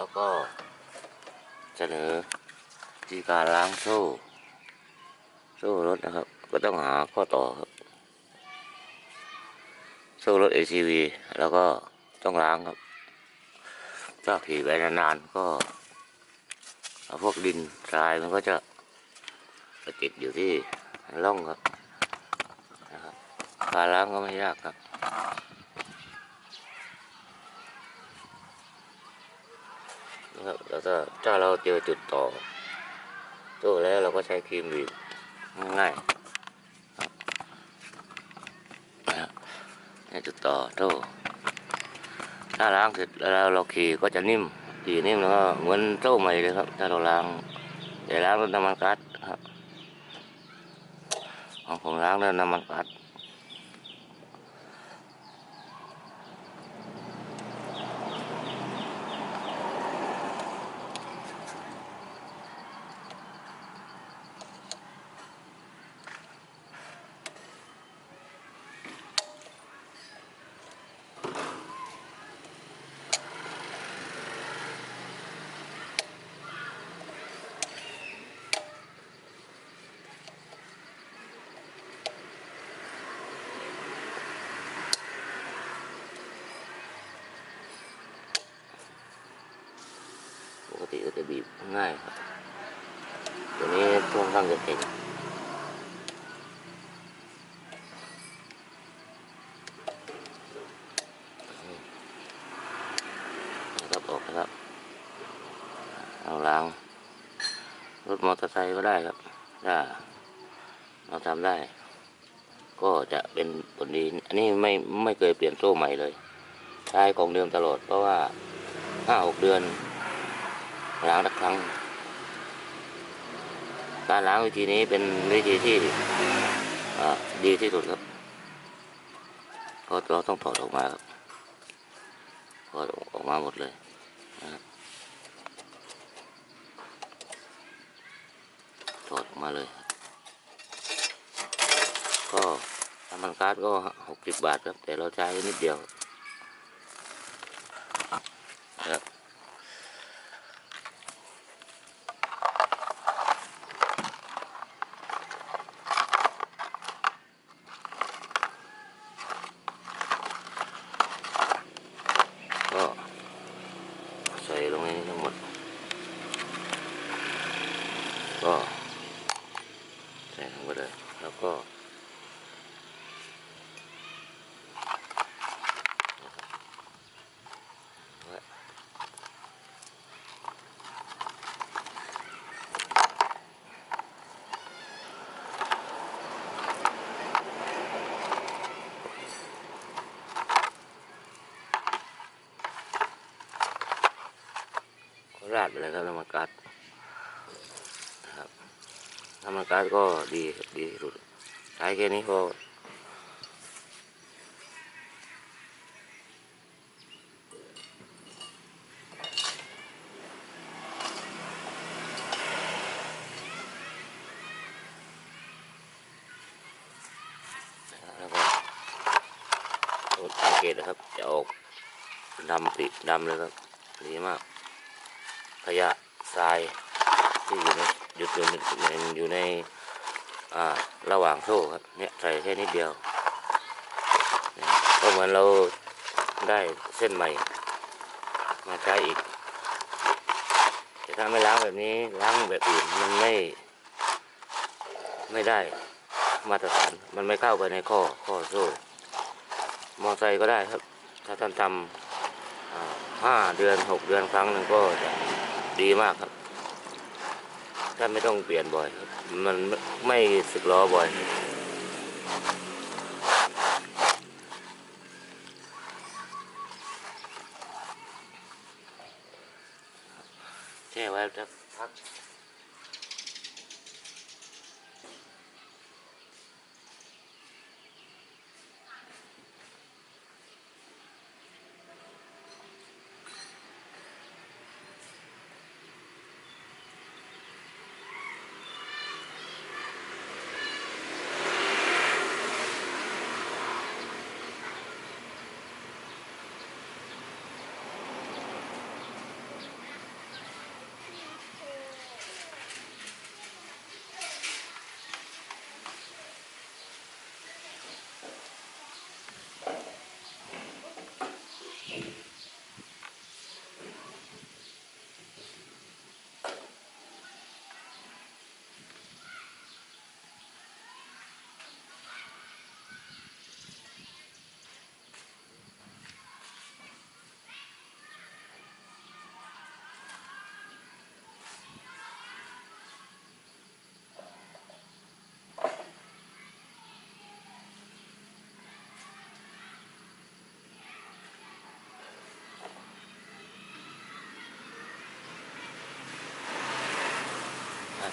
แล้วก็เสนอที่การล้างโซ่ โซ่รถนะครับ ก็ต้องหาข้อต่อครับโซ่รถ ACV แล้วก็ต้องล้างครับถ้าขี่ไปนานๆก็พวกดินทรายมันก็จะไปติดอยู่ที่ร่องครับนะครับการล้างก็ไม่ยากครับ นะครับ แล้วก็ถ้าเราเจอจุดต่อโต้แล้วเราก็ใช้ครีมบีบง่ายนะครับให้จุดต่อโต้ถ้าล้างเสร็จแล้วเราขี่ก็จะนิ่มขี่นิ่มแล้วก็เหมือนโต้ใหม่เลยครับ ถ้าเราล้างอย่ล้างด้วยน้ำมันกัดครับของผมล้างด้วยน้ำมันกัด บีบง่ายครับ ตัวนี้ค่อนข้างจะเก่งนะครับออกนะครับเราล้าง รถมอเตอร์ไซค์ก็ได้ครับ ถ้าเราทำได้ ก็จะเป็นผลดี อันนี้ไม่ไม่เคยเปลี่ยนโซ่ใหม่เลย ใช้ของเดิมตลอดเพราะว่าห้าหกเดือน ล้างสักครั้ง การล้างวิธีนี้เป็นวิธีที่ดีที่สุดครับเพราะเราต้องถอดออกมาครับถอดออกมาหมดเลยนะครับถอดออกมาเลย ก็น้ำมันก๊าซก็หกสิบบาทครับ แต่เราใช้นิดเดียวครับ ก็ใส่ลงในนี้ทั้งหมด ก็ใส่ทั้งหมดเลย แล้วก็ไว้ ก็ราดไปเลยครับน้ำมันกัดนะครับน้ำมันกัดก็ดีดีที่สุดใช้แค่นี้ก็สังเกตนะครับ จะออกดำปิดดำเลยครับ ดีมาก ขยะทรายที่อยู่ในหยุดอยู่ในอยู่ในอ่าระหว่างโซ่ครับเนี่ยใส่แค่นิดเดียวก็เหมือนเราได้เส้นใหม่มาใช้อีกแต่ถ้าไม่ล้างแบบนี้ล้างแบบอื่นมันไม่ไม่ได้มาตรฐานมันไม่เข้าไปในข้อข้อโซ่มอไซค์ก็ได้ครับ ถ้าท่านทำห้าเดือนหกเดือนครั้งหนึ่งก็จะ ดีมากครับถ้าไม่ต้องเปลี่ยนบ่อย มันไม่สึกล้อบ่อย แช่ไว้สักพัก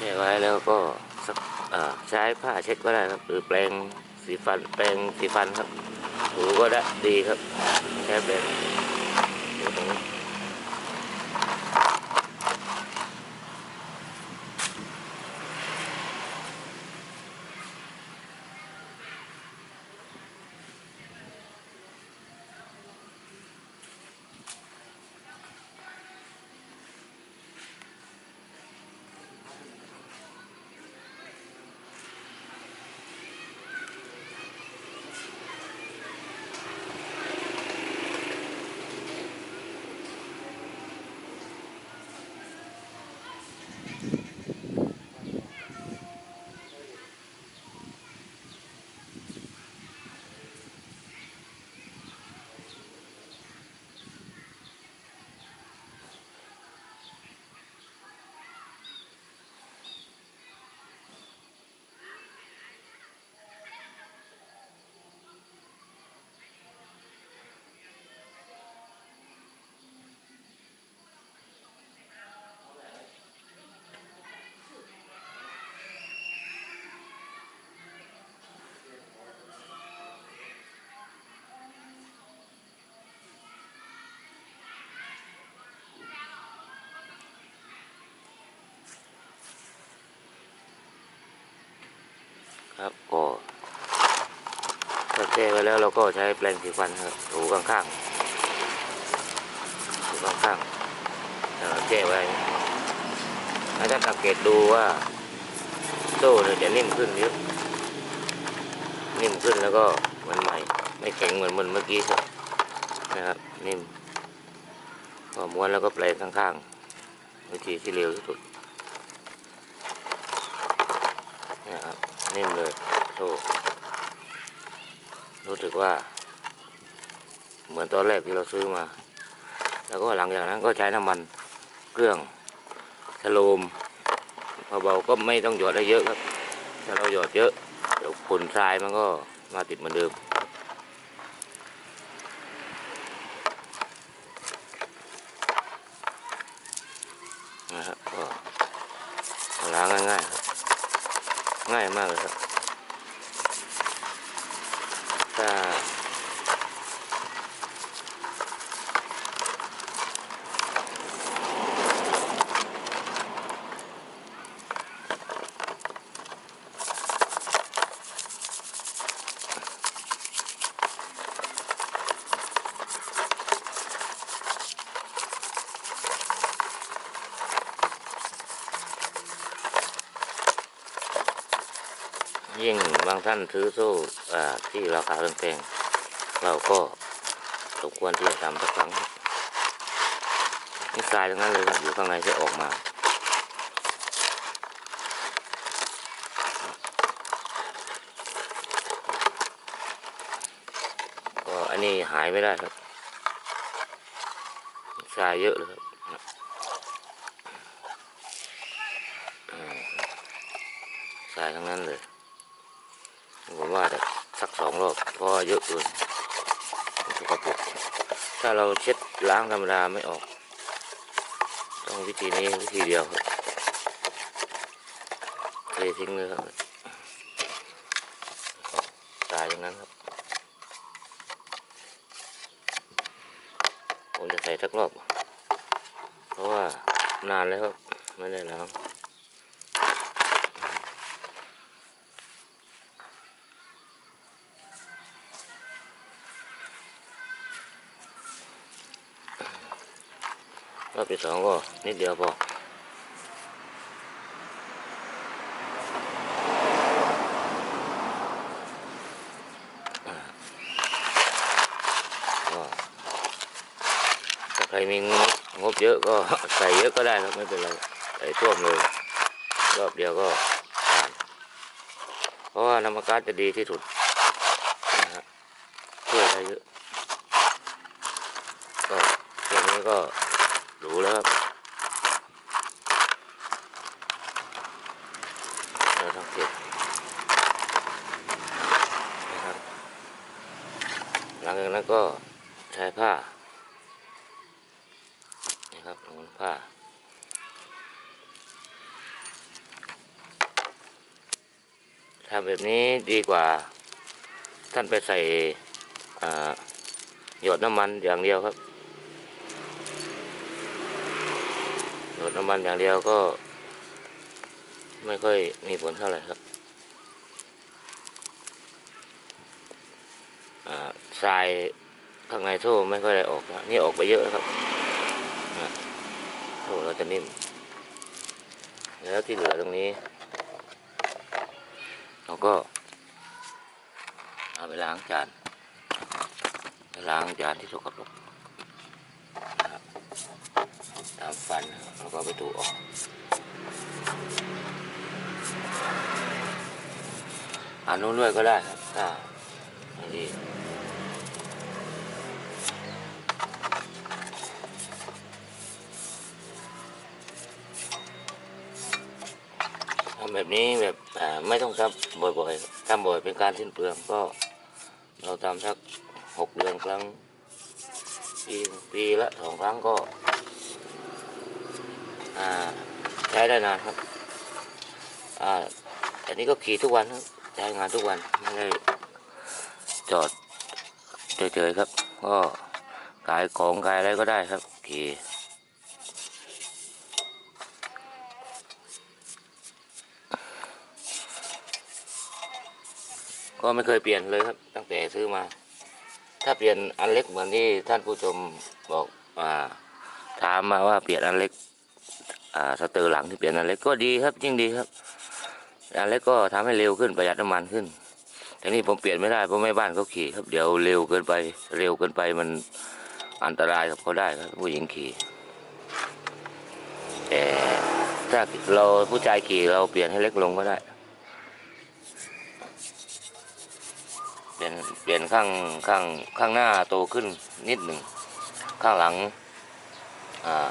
แช่ไว้แล้วก็ใช้ผ้าเช็ดก็ได้ครับ หรือแปรงสีฟันแปรงสีฟันครับถูก็ได้ดีครับแค่แปรง ครับก็ถ้าแช่ไว้แล้วเราก็ใช้แปรงสีฟันครับถูข้างๆถูข้างๆถ้าเราแช่ไว้ถ้าสังเกตดูว่าโซ่เนี่ยจะนิ่มขึ้นเยอะนิ่มขึ้นแล้วก็เหมันใหม่ ไม่แข็งเหมือนเหมือนเมื่อกี้ครับนะครับนิ่มพอม้วนแล้วก็แปรงข้างๆวิธีที่เร็วที่สุด เนี่ยครับนิ่มเลยโซ่รู้สึกว่า เหมือนตอนแรกที่เราซื้อมา แล้วก็หลังจากนั้นก็ใช้น้ำมันเครื่องสโลมเบาๆก็ไม่ต้องหยอดได้เยอะครับถ้าเราหยอดเยอะเดี๋ยวผลทรายมันก็มาติดเหมือนเดิมนะครับก็ล้างง่ายๆครับ ง่ายมากเลยครับ ถ้า ยิ่งบางท่านซื้อโซ่ที่ราคาแพงๆเราก็สมควรที่จะทำสักครั้งนี่ทรายทั้งนั้นเลยครับอยู่ข้างในจะออกมาก็อันนี้หายไม่ได้ครับทรายเยอะเลยครับทรายทั้งนั้นเลย ว่าสักสองรอบเพราะว่าเยอะเกินสกปรกถ้าเราเช็ดล้างธรรมดาไม่ออก ต้องวิธีนี้วิธีเดียวเททิ้งเลยครับตายอย่างนั้นครับ ผมจะใส่สักรอบ เพราะว่านานแล้วครับ ไม่ได้ล้าง รอบที่สองก็นิดเดียวพอใครมีงบงบเยอะก็ใส่เยอะก็ได้ครับไม่เป็นไรใส่ท่วมเลยรอบเดียวก็ผ่านเพราะว่าน้ำมันก๊าซจะดีที่สุดนะฮะช่วยได้เยอะก็แค่างนี้ก็รู้แล้วครับเรา ต้องเก็บนะครับ หลังจากนั้นก็ใช้ผ้านี่ครับหมุนผ้าทำแบบนี้ดีกว่าท่านไปใส่หยดน้ำมันอย่างเดียวครับหยดน้ำมันอย่างเดียวก็ ไม่ค่อยมีผลเท่าไหร่ครับทรายข้างในโซ่ไม่ค่อยได้ออกนะนี่ออกไปเยอะแล้วครับโซ่เราจะนิ่ม แล้วที่เหลือตรงนี้ เราก็ เอาไปล้างจานไปล้างจานที่สกปรกนะครับตามฟันแล้วก็ไปถูออก อันนู้นด้วยก็ได้ครับถ้าอันนี้ทำแบบนี้แบบอ่าไม่ต้องทำบ่อยๆทำบ่อยเป็นการสิ้นเปลืองก็เราทำสักหกเดือนครั้งปีปีละสองครั้งก็อ่าใช้ได้นานครับ อ่าอันนี้ก็ขี่ทุกวันครับ ใช้งานทุกวันไม่ได้จอดเฉยๆครับ ก็ขายของขายอะไรก็ได้ครับขี่ก็ไม่เคยเปลี่ยนเลยครับ ตั้งแต่ซื้อมา ถ้าเปลี่ยนอันเล็กเหมือนที่ท่านผู้ชมบอกอ่าถามมาว่าเปลี่ยนอันเล็กอ่าสเตอร์หลังที่เปลี่ยนอันเล็กก็ดีครับยิ่งดีครับ อันเล็กก็ทำให้เร็วขึ้นประหยัดน้ำมันขึ้น แต่นี่ผมเปลี่ยนไม่ได้เพราะแม่บ้านเขาขี่ครับ เดี๋ยวเร็วเกินไป เร็วเกินไปมันอันตรายกับเขาได้ครับผู้หญิงขี่แต่ถ้าเราผู้ชายขี่เราเปลี่ยนให้เล็กลงก็ได้ เปลี่ยนเปลี่ยนข้างข้างข้างหน้าโตขึ้นนิดหนึ่งข้างหลังอ่า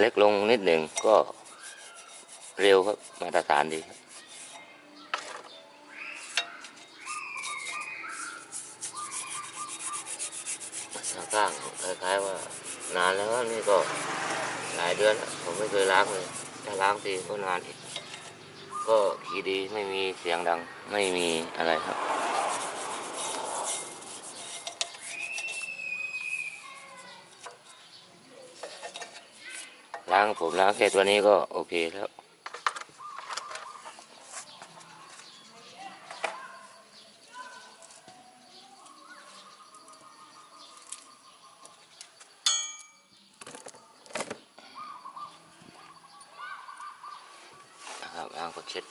เล็กลงนิดหนึ่งก็ เร็วครับมาตรฐานดีครับข้างคล้ายๆว่านานแล้วนี่ก็หลายเดือนผมไม่เคยล้างเลยถ้าล้างทีก็นานอีกก็ขี่ดีไม่มีเสียงดังไม่มีอะไรครับล้างผมล้างแค่ตัวนี้ก็โอเคแล้ว นะครับล้างก็เช็ด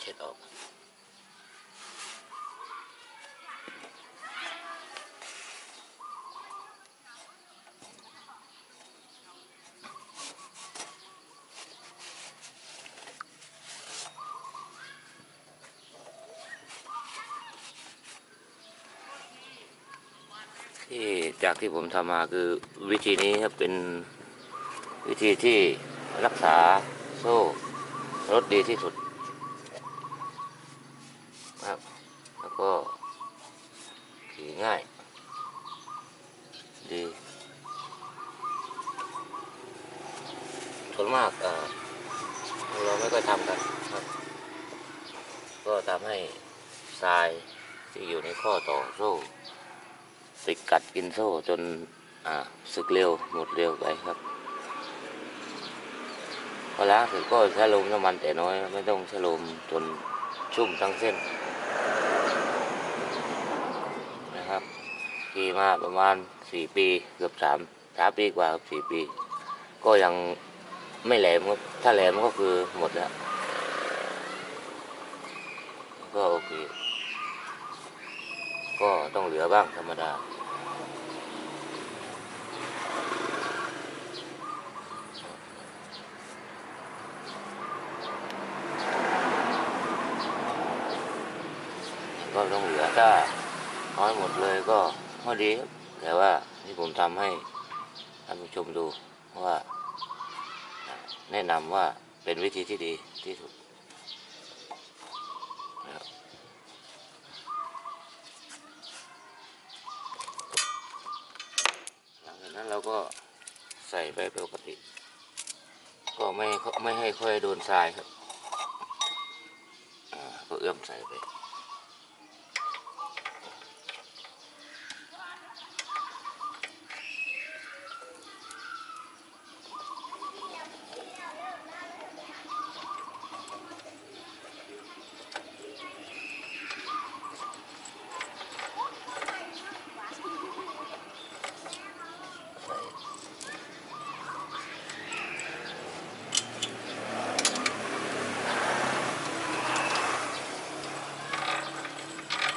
เช็ดออก ที่ จากที่ผมทำมาคือวิธีนี้ครับเป็นวิธีที่รักษาโซ่รถดีที่สุดครับ แล้วก็ขี่ง่าย ดีส่วนมากเราไม่ค่อยทำกันครับ ก็ทำให้ทรายที่อยู่ในข้อต่อโซ่ ติดกัดกินโซ่จนอ่าสึกเร็วหมดเร็วไปครับพอล้างเสร็จก็ใช้ลมน้ำมันแต่น้อยไม่ต้องใช้ลมจนชุ่มทั้งเส้นนะครับขี่มาประมาณสี่ปีเกือบสามสามปีกว่าสี่ปี ก็ยังไม่แหลมครับถ้าแหลมก็คือหมดแล้ว ก็โอเค ก็ต้องเหลือบ้างธรรมดา ก็ต้องเหลือถ้าน้อยหมดเลยก็ก็ดีครับแต่ว่าที่ผมทำให้ท่านผู้ชมดูว่า แนะนำว่าเป็นวิธีที่ดีที่สุดนะครับ หลังจากนั้นเราก็ใส่ไปปกติ ก็ไม่ไม่ให้ค่อยโดนทรายครับอ่าก็เอื้อมใส่ไป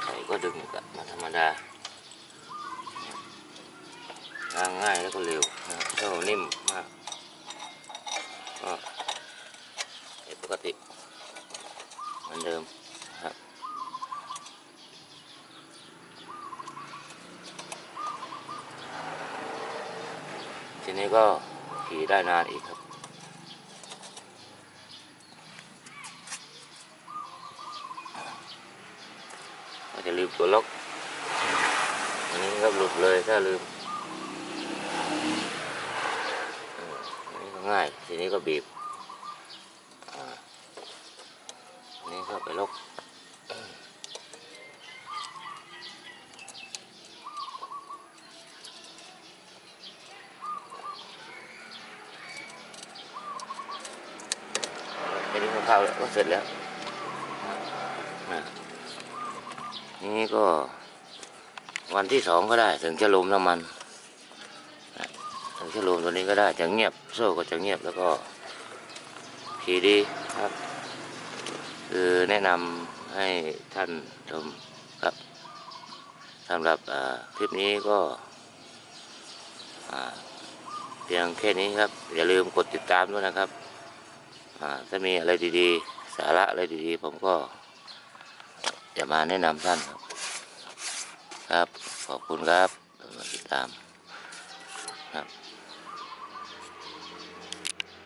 ใส่ก็ดึงกลับมาธรรมดาล้างง่ายแล้วก็เร็วนะครับเท่านิ่มมากก็ใส่ปกติเหมือนเดิมนะครับที นี้ก็ขี่ได้นานอีกครับ ก็จะลืมตัวล็อก อันนี้ก็หลุดเลยถ้าลืมอันนี้ก็ง่าย ทีนี้ก็บีบอันนี้ก็ไปล็อกอันนี้ก็เข้าแล้วก็เสร็จแล้วนะนี่ก็วันที่สองก็ได้ถึงจะลมน้ำมันนะถึงจะลมตัวนี้ก็ได้จะเงียบโซ่ก็จะเงียบแล้วก็ขี่ดีครับคือแนะนำให้ท่านชมครับสำหรับอ่าคลิปนี้ก็อ่าเพียงแค่นี้ครับ อย่าลืมกดติดตามด้วยนะครับอ่า ถ้ามีอะไรดีๆ สาระอะไรดีๆ ผมก็จะมาแนะนำท่านครับ ครับ ขอบคุณครับติดตามครับ